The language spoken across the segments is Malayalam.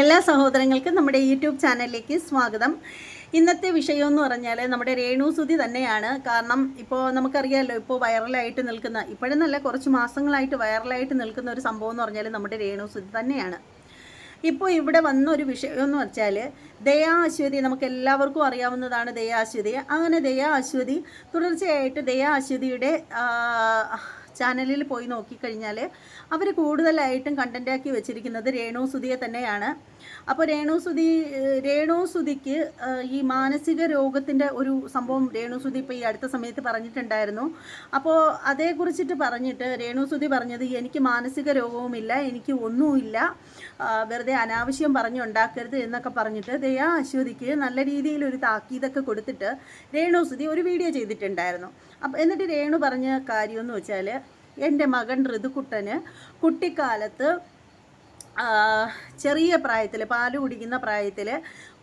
എല്ലാ സഹോദരങ്ങൾക്കും നമ്മുടെ യൂട്യൂബ് ചാനലിലേക്ക് സ്വാഗതം. ഇന്നത്തെ വിഷയം എന്ന് പറഞ്ഞാൽ നമ്മുടെ രേണുസുതി തന്നെയാണ്. കാരണം ഇപ്പോൾ നമുക്കറിയാമല്ലോ ഇപ്പോൾ വൈറലായിട്ട് നിൽക്കുന്ന ഇപ്പോഴെന്നല്ല കുറച്ച് മാസങ്ങളായിട്ട് വൈറലായിട്ട് നിൽക്കുന്ന ഒരു സംഭവം എന്ന് പറഞ്ഞാൽ നമ്മുടെ രേണുസുതി തന്നെയാണ്. ഇപ്പോൾ ഇവിടെ വന്ന ഒരു വിഷയം എന്ന് വെച്ചാൽ ദയാ അശ്വതി നമുക്ക് എല്ലാവർക്കും അറിയാവുന്നതാണ് ദയാ അശ്വതി അങ്ങനെ ദയാ അശ്വതി തുടർച്ചയായിട്ട് ദയാ അശ്വതിയുടെ ചാനലിൽ പോയി നോക്കിക്കഴിഞ്ഞാൽ അവർ കൂടുതലായിട്ടും കണ്ടന്റാക്കി വെച്ചിരിക്കുന്നത് രേണു സുധിയെ തന്നെയാണ്. അപ്പോൾ രേണു സുധി രേണു സുധിക്ക് ഈ മാനസിക രോഗത്തിന്റെ ഒരു സംഭവം രേണു സുധി ഇപ്പോൾ ഈ അടുത്ത സമയത്ത് പറഞ്ഞിട്ടുണ്ടായിരുന്നു. അപ്പോൾ അതേക്കുറിച്ചിട്ട് പറഞ്ഞിട്ട് രേണു സുധി പറഞ്ഞത് എനിക്ക് മാനസിക രോഗവുമില്ല എനിക്ക് ഒന്നുമില്ല. വെറുതെ അനാവശ്യം പറഞ്ഞുണ്ടാക്കരുത് എന്നൊക്കെ പറഞ്ഞിട്ട് ദയാ അശ്വതിക്ക് നല്ല രീതിയിൽ ഒരു താക്കീതൊക്കെ കൊടുത്തിട്ട് രേണു സുധി ഒരു വീഡിയോ ചെയ്തിട്ടുണ്ടായിരുന്നു. അപ്പം എന്നിട്ട് രേണു പറഞ്ഞ കാര്യമെന്ന് വെച്ചാൽ എന്റെ മകൻ ഋതുക്കുട്ടന് കുട്ടിക്കാലത്ത് ചെറിയ പ്രായത്തിൽ പാൽ കുടിക്കുന്ന പ്രായത്തിൽ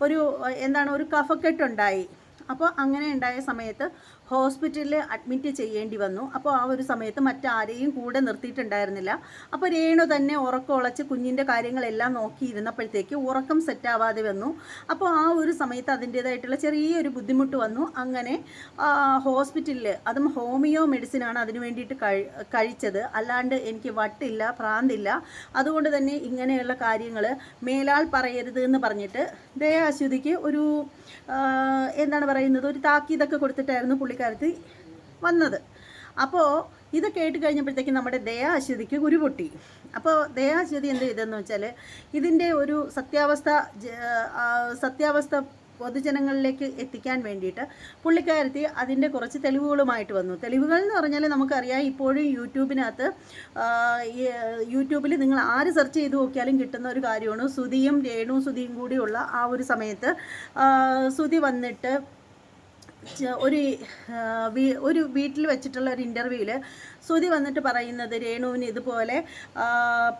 ഒരു എന്താണ് ഒരു കഫക്കെട്ടുണ്ടായി. അപ്പോൾ അങ്ങനെ ഉണ്ടായ സമയത്ത് ഹോസ്പിറ്റലിൽ അഡ്മിറ്റ് ചെയ്യേണ്ടി വന്നു. അപ്പോൾ ആ ഒരു സമയത്ത് മറ്റാരെയും കൂടെ നിർത്തിയിട്ടുണ്ടായിരുന്നില്ല. അപ്പോൾ രേണു തന്നെ ഉറക്കം ഉളച്ച് കുഞ്ഞിന്റെ കാര്യങ്ങളെല്ലാം നോക്കിയിരുന്നപ്പോഴത്തേക്ക് ഉറക്കം സെറ്റാവാതെ വന്നു. അപ്പോൾ ആ ഒരു സമയത്ത് അതിന്റേതായിട്ടുള്ള ചെറിയൊരു ബുദ്ധിമുട്ട് വന്നു. അങ്ങനെ ഹോസ്പിറ്റലിൽ അതും ഹോമിയോ മെഡിസിനാണ് അതിന് വേണ്ടിയിട്ട് കഴി കഴിച്ചത്. അല്ലാണ്ട് എനിക്ക് വട്ടില്ല പ്രാന്തില്ല. അതുകൊണ്ട് തന്നെ ഇങ്ങനെയുള്ള കാര്യങ്ങൾ മേലാൽ പറയരുത് എന്ന് പറഞ്ഞിട്ട് ദയാശ്വതിക്ക് ഒരു എന്താണ് പറയുന്നത്? ഒരു താക്കീതൊക്കെ കൊടുത്തിട്ടായിരുന്നു പുള്ളിക്കാരത്തി വന്നത്. അപ്പോൾ ഇത് കേട്ട് കഴിഞ്ഞപ്പോഴത്തേക്കും നമ്മുടെ ദയാശ്വതിക്ക് ഉരുപൊട്ടി അപ്പോൾ ദയാശ്വതി എന്ത് ചെയ്തെന്ന് വെച്ചാൽ ഇതിന്റെ ഒരു സത്യാവസ്ഥ സത്യാവസ്ഥ പൊതുജനങ്ങളിലേക്ക് എത്തിക്കാൻ വേണ്ടിയിട്ട് പുള്ളിക്കാരത്തി അതിന്റെ കുറച്ച് തെളിവുകളുമായിട്ട് വന്നു. തെളിവുകൾ എന്ന് പറഞ്ഞാൽ നമുക്കറിയാം ഇപ്പോഴും യൂട്യൂബിനകത്ത് യൂട്യൂബിൽ നിങ്ങൾ ആര് സെർച്ച് ചെയ്ത് നോക്കിയാലും കിട്ടുന്ന ഒരു കാര്യമാണ്. സുതിയും രേണു സുതിയും കൂടിയുള്ള ആ ഒരു സമയത്ത് സുതി വന്നിട്ട് ഒരു ഒരു വീട്ടിൽ വെച്ചിട്ടുള്ള ഒരു ഇന്റർവ്യൂവിൽ സുതി വന്നിട്ട് പറയുന്നത് രേണുവിന് ഇതുപോലെ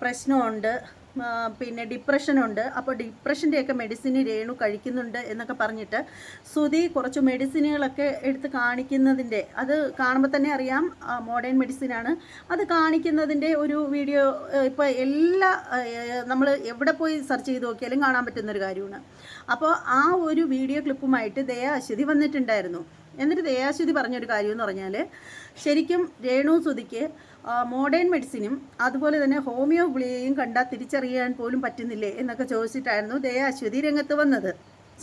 പ്രശ്നമുണ്ട്. പിന്നെ ഡിപ്രഷനുണ്ട് അപ്പോൾ ഡിപ്രഷന്റെയൊക്കെ മെഡിസിൻ രേണു കഴിക്കുന്നുണ്ട് എന്നൊക്കെ പറഞ്ഞിട്ട് സുതി കുറച്ച് മെഡിസിനുകളൊക്കെ എടുത്ത് കാണിക്കുന്നതിന്റെ അത് കാണുമ്പോൾ തന്നെ അറിയാം മോഡേൺ മെഡിസിനാണ് അത് കാണിക്കുന്നതിന്റെ ഒരു വീഡിയോ ഇപ്പോൾ എല്ലാ നമ്മൾ എവിടെ പോയി സെർച്ച് ചെയ്ത് നോക്കിയാലും കാണാൻ പറ്റുന്നൊരു കാര്യമാണ്. അപ്പോൾ ആ ഒരു വീഡിയോ ക്ലിപ്പുമായിട്ട് ദയാ അശ്വതി വന്നിട്ടുണ്ടായിരുന്നു. എന്നിട്ട് ദയാശ്വതി പറഞ്ഞൊരു കാര്യം എന്ന് പറഞ്ഞാൽ ശരിക്കും രേണു സുതിക്ക് മോഡേൺ മെഡിസിനും അതുപോലെ തന്നെ ഹോമിയോ ഗുളികയും കണ്ടാൽ തിരിച്ചറിയാൻ പോലും പറ്റുന്നില്ലേ എന്നൊക്കെ ചോദിച്ചിട്ടായിരുന്നു ദയാശ്വതി രംഗത്ത് വന്നത്.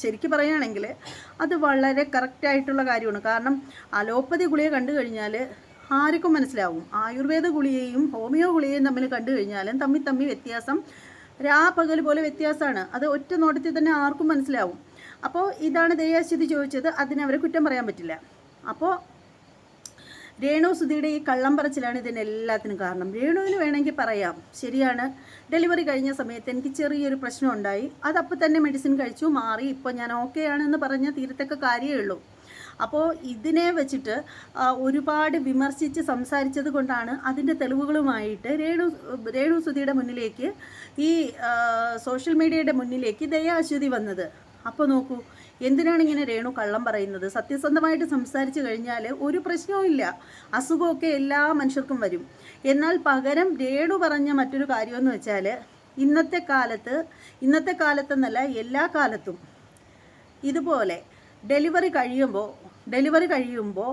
ശരിക്കും പറയുകയാണെങ്കിൽ അത് വളരെ കറക്റ്റായിട്ടുള്ള കാര്യമാണ്. കാരണം അലോപ്പതി ഗുളിക കണ്ടു കഴിഞ്ഞാൽ ആർക്കും മനസ്സിലാവും. ആയുർവേദ ഗുളികയും ഹോമിയോ ഗുളികയും തമ്മിൽ കണ്ടു കഴിഞ്ഞാലും തമ്മിൽ തമ്മിൽ വ്യത്യാസം രാപ്പകൽ പോലെ വ്യത്യാസമാണ്. അത് ഒറ്റ നോട്ടത്തിൽ തന്നെ ആർക്കും മനസ്സിലാവും. അപ്പോൾ ഇതാണ് ദയാശ്വതി ചോദിച്ചത്. അതിനവർ കുറ്റം പറയാൻ പറ്റില്ല. അപ്പോൾ രേണു സുധിയുടെ ഈ കള്ളം പറച്ചിലാണ് ഇതിന് എല്ലാത്തിനും കാരണം. രേണുവിന് വേണമെങ്കിൽ പറയാം. ശരിയാണ്. ഡെലിവറി കഴിഞ്ഞ സമയത്ത് എനിക്ക് ചെറിയൊരു പ്രശ്നം ഉണ്ടായി. അതപ്പോൾ തന്നെ മെഡിസിൻ കഴിച്ചു മാറി. ഇപ്പോൾ ഞാൻ ഓക്കെ ആണെന്ന് പറഞ്ഞ തീരത്തൊക്കെ കാര്യമേ ഉള്ളൂ. അപ്പോൾ ഇതിനെ വെച്ചിട്ട് ഒരുപാട് വിമർശിച്ച് സംസാരിച്ചത് കൊണ്ടാണ് അതിന്റെ തെളിവുകളുമായിട്ട് രേണു രേണു സുധിയുടെ മുന്നിലേക്ക് ഈ സോഷ്യൽ മീഡിയയുടെ മുന്നിലേക്ക് ദയാശ്വതി വന്നത്. അപ്പോൾ നോക്കൂ എന്തിനാണ് ഇങ്ങനെ രേണു കള്ളം പറയുന്നത്? സത്യസന്ധമായിട്ട് സംസാരിച്ചു കഴിഞ്ഞാൽ ഒരു പ്രശ്നവും ഇല്ല. അസുഖമൊക്കെ എല്ലാ മനുഷ്യർക്കും വരും. എന്നാൽ പകരം രേണു പറഞ്ഞ മറ്റൊരു കാര്യമെന്ന് വെച്ചാൽ ഇന്നത്തെ കാലത്ത് ഇന്നത്തെ കാലത്തെന്നല്ല എല്ലാ കാലത്തും ഇതുപോലെ ഡെലിവറി കഴിയുമ്പോൾ ഡെലിവറി കഴിയുമ്പോൾ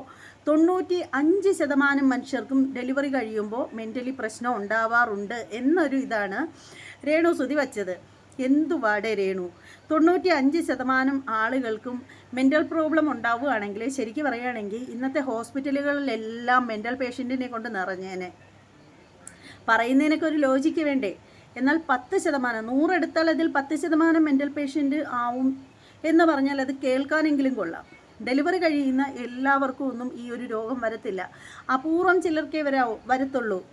തൊണ്ണൂറ്റി അഞ്ച് ശതമാനം മനുഷ്യർക്കും ഡെലിവറി കഴിയുമ്പോൾ മെന്റലി പ്രശ്നം ഉണ്ടാവാറുണ്ട് എന്നൊരു ഇതാണ് രേണു സുതി വച്ചത്. എന്തുവാടേ രേണു? തൊണ്ണൂറ്റി അഞ്ച് ശതമാനം ആളുകൾക്കും മെന്റൽ പ്രോബ്ലം ഉണ്ടാവുകയാണെങ്കിൽ ശരിക്കും പറയുകയാണെങ്കിൽ ഇന്നത്തെ ഹോസ്പിറ്റലുകളിലെല്ലാം മെന്റൽ പേഷ്യന്റിനെ കൊണ്ട് നിറഞ്ഞേനെ. പറയുന്നതിനൊക്കെ ഒരു ലോജിക്ക് വേണ്ടേ? എന്നാൽ പത്ത് ശതമാനം നൂറെടുത്താൽ അതിൽ പത്ത് ശതമാനം മെന്റൽ പേഷ്യന്റ് ആവും എന്ന് പറഞ്ഞാൽ അത് കേൾക്കാനെങ്കിലും കൊള്ളാം. ഡെലിവറി കഴിയുന്ന എല്ലാവർക്കും ഒന്നും ഈ ഒരു രോഗം വരത്തില്ല. അപൂർവം ചിലർക്കേ വരാവൂ വരത്തുള്ളൂ.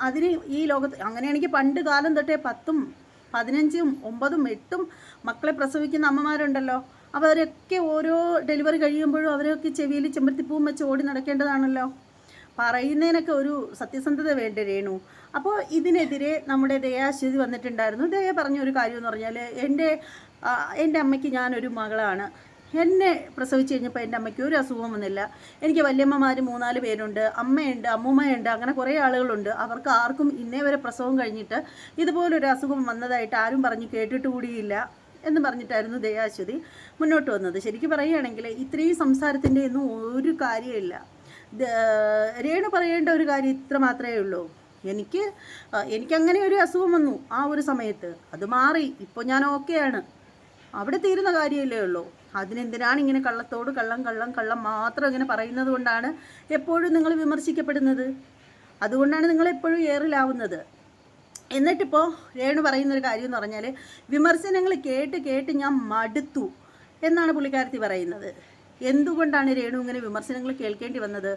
അതിന് ഈ ലോകത്ത് അങ്ങനെയാണെങ്കിൽ പണ്ട് കാലം തൊട്ടേ പത്തും പതിനഞ്ചും ഒമ്പതും എട്ടും മക്കളെ പ്രസവിക്കുന്ന അമ്മമാരുണ്ടല്ലോ. അവരൊക്കെ ഓരോ ഡെലിവറി കഴിയുമ്പോഴും അവരൊക്കെ ചെവിയിൽ ചെമ്പരത്തിപ്പൂവും വെച്ച് ഓടി നടക്കേണ്ടതാണല്ലോ. പറയുന്നതിനൊക്കെ ഒരു സത്യസന്ധത വേണ്ട രേണു. അപ്പോൾ ഇതിനെതിരെ നമ്മുടെ ദയാശ്വതി വന്നിട്ടുണ്ടായിരുന്നു. ദയ പറഞ്ഞ ഒരു കാര്യം എന്ന് പറഞ്ഞാൽ എന്റെ എന്റെ അമ്മയ്ക്ക് ഞാനൊരു മകളാണ്. എന്നെ പ്രസവിച്ച് കഴിഞ്ഞപ്പോൾ എന്റെ അമ്മയ്ക്ക് ഒരു അസുഖം വന്നില്ല. എനിക്ക് വല്യമ്മമാർ മൂന്നാൽ പേരുണ്ട് അമ്മയുണ്ട് അമ്മൂമ്മയുണ്ട് അങ്ങനെ കുറേ ആളുകളുണ്ട്. അവർക്ക് ആർക്കും ഇന്നേ വരെ പ്രസവം കഴിഞ്ഞിട്ട് ഇതുപോലൊരു അസുഖം വന്നതായിട്ട് ആരും പറഞ്ഞ് കേട്ടിട്ട് കൂടിയില്ല എന്ന് പറഞ്ഞിട്ടായിരുന്നു ദയാശ്വതി മുന്നോട്ട് വന്നത്. ശരിക്കും പറയുകയാണെങ്കിൽ ഇത്രയും സംസാരത്തിന്റെ ഒന്നും ഒരു കാര്യമില്ല. രേണു പറയേണ്ട ഒരു കാര്യം ഇത്ര മാത്രമേ ഉള്ളൂ. എനിക്ക് എനിക്കങ്ങനെ ഒരു അസുഖം വന്നു ആ ഒരു സമയത്ത്. അത് മാറി. ഇപ്പോൾ ഞാൻ ഓക്കെയാണ്. അവിടെ തീരുന്ന കാര്യമല്ലേ ഉള്ളൂ. അതിനെന്തിനാണ് ഇങ്ങനെ കള്ളത്തോട് കള്ളം കള്ളം കള്ളം മാത്രം ഇങ്ങനെ പറയുന്നത് കൊണ്ടാണ് എപ്പോഴും നിങ്ങൾ വിമർശിക്കപ്പെടുന്നത്? അതുകൊണ്ടാണ് നിങ്ങൾ എപ്പോഴും ഏറിലാവുന്നത്. എന്നിട്ടിപ്പോൾ രേണു പറയുന്നൊരു കാര്യം എന്ന് പറഞ്ഞാൽ വിമർശനങ്ങൾ കേട്ട് കേട്ട് ഞാൻ മടുത്തു എന്നാണ് പുള്ളിക്കാരത്തി പറയുന്നത്. എന്തുകൊണ്ടാണ് രേണു ഇങ്ങനെ വിമർശനങ്ങൾ കേൾക്കേണ്ടി വന്നത്?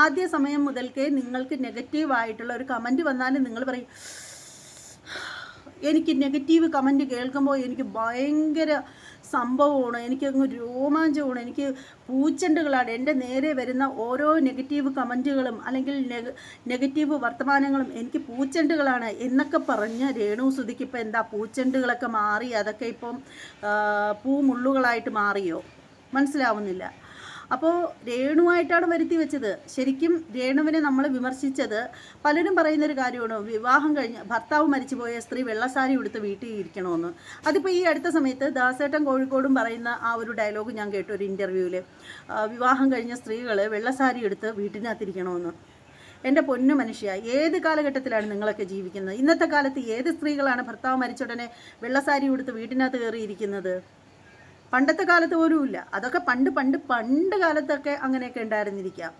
ആദ്യ സമയം മുതൽക്കേ നിങ്ങൾക്ക് നെഗറ്റീവായിട്ടുള്ള ഒരു കമന്റ് വന്നാലും നിങ്ങൾ പറയും എനിക്ക് നെഗറ്റീവ് കമന്റ് കേൾക്കുമ്പോൾ എനിക്ക് ഭയങ്കര സംഭവമാണ്. എനിക്ക് അങ്ങ് രോമാഞ്ചമാണ്. എനിക്ക് പൂച്ചെണ്ടുകളാണ്. എന്റെ നേരെ വരുന്ന ഓരോ നെഗറ്റീവ് കമന്റുകളും അല്ലെങ്കിൽ നെഗ നെഗറ്റീവ് വർത്തമാനങ്ങളും എനിക്ക് പൂച്ചെണ്ടുകളാണ് എന്നൊക്കെ പറഞ്ഞ് രേണു സുധിക്ക് ഇപ്പം എന്താ പൂച്ചെണ്ടുകളൊക്കെ മാറി. അതൊക്കെ ഇപ്പം പൂമുള്ളുകളായിട്ട് മാറിയോ? മനസ്സിലാവുന്നില്ല. അപ്പോൾ രേണുവായിട്ടാണ് വരുത്തി വെച്ചത്. ശരിക്കും രേണുവിനെ നമ്മൾ വിമർശിച്ചത് പലരും പറയുന്നൊരു കാര്യമാണ് വിവാഹം കഴിഞ്ഞ് ഭർത്താവ് മരിച്ചുപോയ സ്ത്രീ വെള്ളസാരി ഉടുത്ത് വീട്ടിൽ ഇരിക്കണമെന്ന് അതിപ്പോൾ ഈ അടുത്ത സമയത്ത് ദാസേട്ടൻ കോഴിക്കോടും പറയുന്ന ആ ഒരു ഡയലോഗ് ഞാൻ കേട്ടു ഒരു ഇന്റർവ്യൂവിൽ വിവാഹം കഴിഞ്ഞ സ്ത്രീകൾ വെള്ളസാരി എടുത്ത് വീട്ടിനകത്തിരിക്കണമെന്ന് എന്റെ പൊന്നു മനുഷ്യ ഏത് കാലഘട്ടത്തിലാണ് നിങ്ങളൊക്കെ ജീവിക്കുന്നത്? ഇന്നത്തെ കാലത്ത് ഏത് സ്ത്രീകളാണ് ഭർത്താവ് മരിച്ചുടനെ വെള്ളസാരി ഉടുത്ത് വീട്ടിനകത്ത് കയറിയിരിക്കുന്നത്? പണ്ടത്തെ കാലത്ത് പോലും ഇല്ല. അതൊക്കെ പണ്ട് പണ്ട് പണ്ട് കാലത്തൊക്കെ അങ്ങനെയൊക്കെ ഉണ്ടായിരുന്നിരിക്കാം.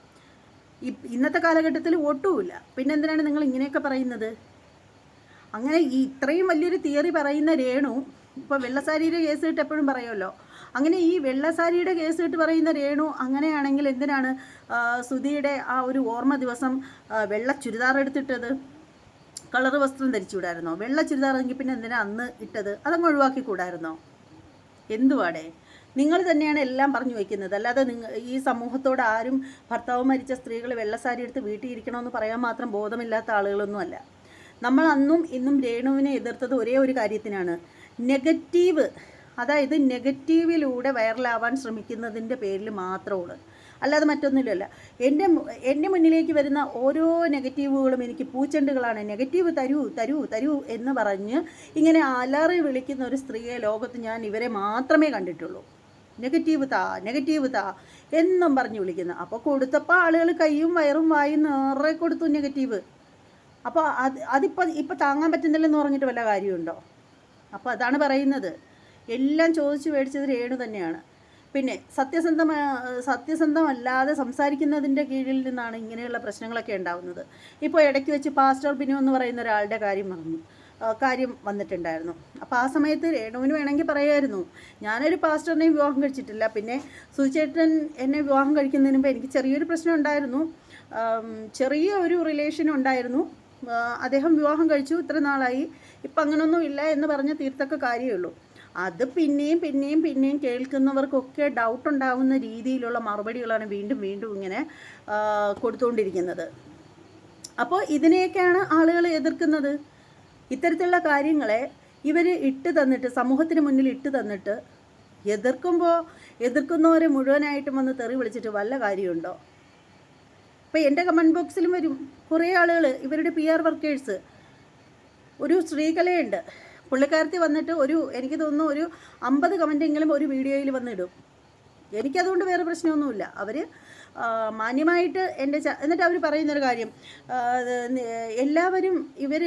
ഇന്നത്തെ കാലഘട്ടത്തിൽ ഒട്ടുമില്ല പിന്നെ എന്തിനാണ് നിങ്ങൾ ഇങ്ങനെയൊക്കെ പറയുന്നത്? അങ്ങനെ ഈ ഇത്രയും വലിയൊരു തിയറി പറയുന്ന രേണു ഇപ്പോൾ വെള്ളസാരിയുടെ കേസ് ഇട്ട് എപ്പോഴും പറയുമല്ലോ. അങ്ങനെ ഈ വെള്ളസാരിയുടെ കേസ് ഇട്ട് പറയുന്ന രേണു അങ്ങനെയാണെങ്കിൽ എന്തിനാണ് സുധിയുടെ ആ ഒരു ഓർമ്മ ദിവസം വെള്ള ചുരിദാർ എടുത്തിട്ടത്? കളർ വസ്ത്രം ധരിച്ചു വിടായിരുന്നോ വെള്ള ചുരിദാർ എങ്കിൽ പിന്നെ എന്തിനാ അന്ന് ഇട്ടത്? അതങ്ങ് ഒഴിവാക്കി കൂടായിരുന്നോ എന്തുവാടേ? നിങ്ങൾ തന്നെയാണ് എല്ലാം പറഞ്ഞു വയ്ക്കുന്നത് അല്ലാതെ നിങ്ങൾ ഈ സമൂഹത്തോട് ആരും ഭർത്താവ് മരിച്ച സ്ത്രീകൾ വെള്ളസാരി എടുത്ത് വീട്ടിൽ ഇരിക്കണമെന്ന് പറയാൻ മാത്രം ബോധമില്ലാത്ത ആളുകളൊന്നുമല്ല. നമ്മൾ അന്നും ഇന്നും രേണുവിനെ എതിർത്തത് ഒരേ ഒരു കാര്യത്തിനാണ്. നെഗറ്റീവ് അതായത് നെഗറ്റീവിലൂടെ വൈറലാവാൻ ശ്രമിക്കുന്നതിന്റെ പേരിൽ മാത്രമാണ് അല്ലാതെ മറ്റൊന്നുമില്ലല്ല. എന്റെ എന്റെ മുന്നിലേക്ക് വരുന്ന ഓരോ നെഗറ്റീവുകളും എനിക്ക് പൂച്ചെണ്ടുകളാണ്. നെഗറ്റീവ് തരൂ തരൂ തരൂ എന്ന് പറഞ്ഞ് ഇങ്ങനെ അലറി വിളിക്കുന്ന ഒരു സ്ത്രീയെ ലോകത്ത് ഞാൻ ഇവരെ മാത്രമേ കണ്ടിട്ടുള്ളൂ. നെഗറ്റീവ് താ നെഗറ്റീവ് താ എന്നും പറഞ്ഞ് വിളിക്കുന്നു. അപ്പോൾ കൊടുത്തപ്പോൾ ആളുകൾ കൈയും വയറും വായും നിറയെ കൊടുത്തു നെഗറ്റീവ്. അപ്പോൾ അത് അതിപ്പോൾ ഇപ്പോൾ താങ്ങാൻ പറ്റുന്നില്ലെന്ന് പറഞ്ഞിട്ട് വല്ല കാര്യമുണ്ടോ? അപ്പോൾ അതാണ് പറയുന്നത്. എല്ലാം ചോദിച്ചു മേടിച്ചത് രേണു തന്നെയാണ്. പിന്നെ സത്യസന്ധ സത്യസന്ധമല്ലാതെ സംസാരിക്കുന്നതിന്റെ കീഴിൽ നിന്നാണ് ഇങ്ങനെയുള്ള പ്രശ്നങ്ങളൊക്കെ ഉണ്ടാവുന്നത്. ഇപ്പോൾ ഇടയ്ക്ക് വെച്ച് പാസ്റ്റർ ബിനു എന്ന് പറയുന്ന ഒരാളുടെ കാര്യം പറഞ്ഞു കാര്യം വന്നിട്ടുണ്ടായിരുന്നു. അപ്പോൾ ആ സമയത്ത് രേണുവിന് വേണമെങ്കിൽ പറയായിരുന്നു ഞാനൊരു പാസ്റ്ററിനെയും വിവാഹം കഴിച്ചിട്ടില്ല. പിന്നെ സുചേട്ടൻ എന്നെ വിവാഹം കഴിക്കുന്നതിന് മുമ്പ് എനിക്ക് ചെറിയൊരു പ്രശ്നം ഉണ്ടായിരുന്നു. ചെറിയ ഒരു റിലേഷൻ ഉണ്ടായിരുന്നു. അദ്ദേഹം വിവാഹം കഴിച്ചു ഇത്ര നാളായി. ഇപ്പം അങ്ങനൊന്നും ഇല്ല എന്ന് പറഞ്ഞ് തീർത്തൊക്കെ കാര്യമേ ഉള്ളൂ. അത് പിന്നെയും പിന്നെയും പിന്നെയും കേൾക്കുന്നവർക്കൊക്കെ ഡൗട്ട് ഉണ്ടാകുന്ന രീതിയിലുള്ള മറുപടികളാണ് വീണ്ടും വീണ്ടും ഇങ്ങനെ കൊടുത്തുകൊണ്ടിരിക്കുന്നത്. അപ്പോൾ ഇതിനെയൊക്കെയാണ് ആളുകൾ എതിർക്കുന്നത്. ഇത്തരത്തിലുള്ള കാര്യങ്ങളെ ഇവർ ഇട്ട് തന്നിട്ട് സമൂഹത്തിന് മുന്നിൽ ഇട്ട് തന്നിട്ട് എതിർക്കുമ്പോൾ എതിർക്കുന്നവരെ മുഴുവനായിട്ടും വന്ന് തെറി വിളിച്ചിട്ട് വല്ല കാര്യമുണ്ടോ? ഇപ്പോൾ എന്റെ കമന്റ് ബോക്സിലും വരും. കുറേ ആളുകൾ ഇവരുടെ പി ആർ വർക്കേഴ്സ് ഒരു സ്ത്രീകലയുണ്ട്. പുള്ളിക്കാരത്തി വന്നിട്ട് ഒരു എനിക്ക് തോന്നുന്നു ഒരു അമ്പത് കമന്റെങ്കിലും ഒരു വീഡിയോയിൽ വന്നിടും. എനിക്കതുകൊണ്ട് വേറെ പ്രശ്നമൊന്നുമില്ല. അവർ മാന്യമായിട്ട് എന്റെ എന്നിട്ട് അവർ പറയുന്നൊരു കാര്യം. എല്ലാവരും ഇവർ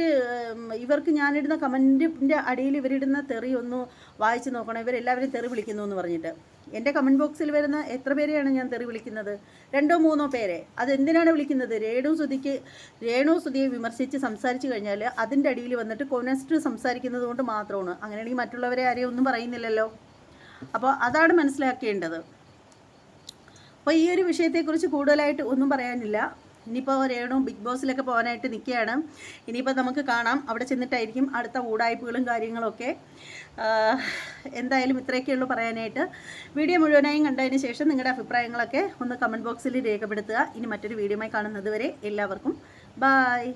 ഇവർക്ക് ഞാനിടുന്ന കമന്റിന്റെ അടിയിൽ ഇവരിടുന്ന തെറി ഒന്ന് വായിച്ച് നോക്കണം. ഇവരെല്ലാവരും തെറി വിളിക്കുന്നു എന്ന് പറഞ്ഞിട്ട്. എന്റെ കമന്റ് ബോക്സിൽ വരുന്ന എത്ര പേരെയാണ് ഞാൻ തെറി വിളിക്കുന്നത്? രണ്ടോ മൂന്നോ പേരെ. അതെന്തിനാണ് വിളിക്കുന്നത്? രേണു സുധിക്ക് രേണു സുധിയെ വിമർശിച്ച് സംസാരിച്ചു കഴിഞ്ഞാൽ അതിന്റെ അടിയിൽ വന്നിട്ട് കൊനസ്റ്റ് സംസാരിക്കുന്നത് കൊണ്ട് മാത്രമാണ്. അങ്ങനെയാണെങ്കിൽ മറ്റുള്ളവരെ ആരെയും ഒന്നും പറയുന്നില്ലല്ലോ. അപ്പോൾ അതാണ് മനസ്സിലാക്കേണ്ടത്. അപ്പോൾ ഈ ഒരു വിഷയത്തെക്കുറിച്ച് കൂടുതലായിട്ട് ഒന്നും പറയാനില്ല. ഇനിയിപ്പോൾ രേണു ബിഗ് ബോസിലൊക്കെ പോകാനായിട്ട് നിൽക്കുകയാണ്. ഇനിയിപ്പോൾ നമുക്ക് കാണാം. അവിടെ ചെന്നിട്ടായിരിക്കും അടുത്ത ഊടായ്പകളും കാര്യങ്ങളൊക്കെ. എന്തായാലും എന്തായാലും ഇത്രയൊക്കെയുള്ളൂ പറയാനായിട്ട്. വീഡിയോ മുഴുവനായും കണ്ടതിന് ശേഷം നിങ്ങളുടെ അഭിപ്രായങ്ങളൊക്കെ ഒന്ന് കമന്റ് ബോക്സിൽ രേഖപ്പെടുത്തുക. ഇനി മറ്റൊരു വീഡിയോയുമായി കാണുന്നത് വരെ എല്ലാവർക്കും ബായ്